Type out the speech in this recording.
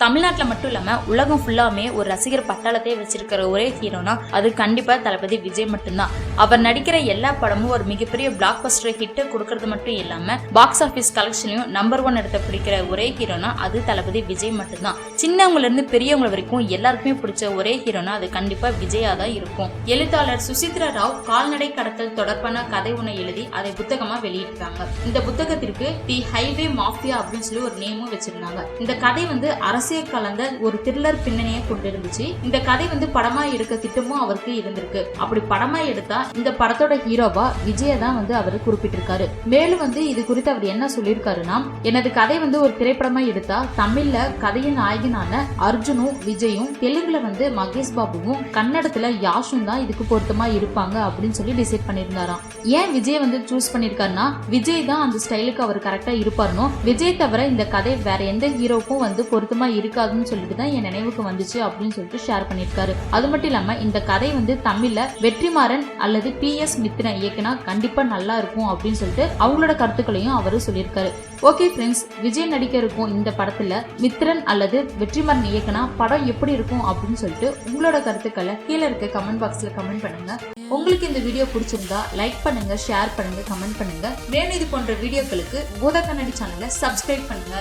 தமிழ்நாட்டில் மட்டும் இல்லாமல் உலகம் ஃபுல்லாமே ஒரு ரசிகர் பட்டாளத்தை வச்சிருக்கிற ஒரே ஹீரோனா அது கண்டிப்பாக தளபதி விஜய் மட்டும்தான். அவர் நடிக்கிற எல்லா படமும் ஒரு மிகப்பெரிய பிளாக் பஸ்டர் ஹிட்டு கொடுக்கறது மட்டும் இல்லாமல் பாக்ஸ் ஆஃபீஸ் கலெக்ஷன்லையும் நம்பர் ஒன் இடத்த பிடிக்கிற ஒரே ஹீரோனா அது தளபதி விஜய் மட்டும்தான். சின்னவங்கலேருந்து பெரியவங்க வரைக்கும் எல்லாருக்குமே பிடிச்ச ஒரே ஹீரோனா அது கண்டிப்பாக விஜயா தான் இருக்கும். எழுத்தாளர் சுசித்ரா ராவ் கால்நடை கடத்தல் தொடர்பான கதை ஒன்று எழுதி அதை புத்தகமாக வெளியிட்டாங்க. இந்த புத்தகத்திற்கு தி ஹைவே மாஃபியா அப்படின்னு சொல்லி ஒரு நேமும் வச்சிருந்தாங்க. இந்த கதை வந்து அரசு அரசியல் கலந்த ஒரு த்ரில்லர் பின்னணியை கொண்டிருந்துச்சு. இந்த கதை வந்து படமா எடுக்க திட்டமும் அவருக்கு இருந்திருக்கு. அப்படி படமா எடுத்தா இந்த படத்தோட ஹீரோவா விஜய தான் வந்து அவர் குறிப்பிட்டிருக்காரு. மேலும் வந்து இது குறித்து அவர் என்ன சொல்லியிருக்காருன்னா எனது கதை வந்து ஒரு திரைப்படமா எடுத்தா தமிழ்ல கதையின் நாயகனான அர்ஜுனும் விஜயும் தெலுங்குல வந்து மகேஷ் பாபுவும் கன்னடத்துல யாஷும் தான் இதுக்கு பொருத்தமா இருப்பாங்க அப்படின்னு சொல்லி டிசைட் பண்ணியிருந்தாராம். ஏன் விஜய் வந்து சூஸ் பண்ணிருக்காருன்னா விஜய் தான் அந்த ஸ்டைலுக்கு அவர் கரெக்டா இருப்பாருனோ விஜய் தவிர இந்த கதை வேற எந்த ஹீரோக்கும் வந்து பொருத்தமா இருக்காதுன்னு சொல்லிட்டு தான் என் நினைவுக்கு வந்துச்சு அப்படின்னு சொல்லிட்டு ஷேர் பண்ணியிருக்காரு. அது மட்டும் இல்லாமல் இந்த கதை வந்து தமிழில் வெற்றிமாறன் அல்லது பி எஸ் மித்ரன் இயக்குனா கண்டிப்பாக நல்லா இருக்கும் அப்படின்னு சொல்லிட்டு அவங்களோட கருத்துக்களையும் அவர் சொல்லியிருக்காரு. ஓகே ஃப்ரெண்ட்ஸ் விஜய் நடிக்க இருக்கும் இந்த படத்தில் மித்ரன் அல்லது வெற்றிமாறன் இயக்குனா படம் எப்படி இருக்கும் அப்படின்னு சொல்லிட்டு உங்களோட கருத்துக்களை கீழே இருக்க கமெண்ட் பாக்ஸில் கமெண்ட் பண்ணுங்க. உங்களுக்கு இந்த வீடியோ பிடிச்சிருந்தா லைக் பண்ணுங்க ஷேர் பண்ணுங்க கமெண்ட் பண்ணுங்க. மேலும் இது போன்ற வீடியோக்களுக்கு பூத கண்ணாடி சேனலை சப்ஸ்கிரைப் பண்ணுங்க.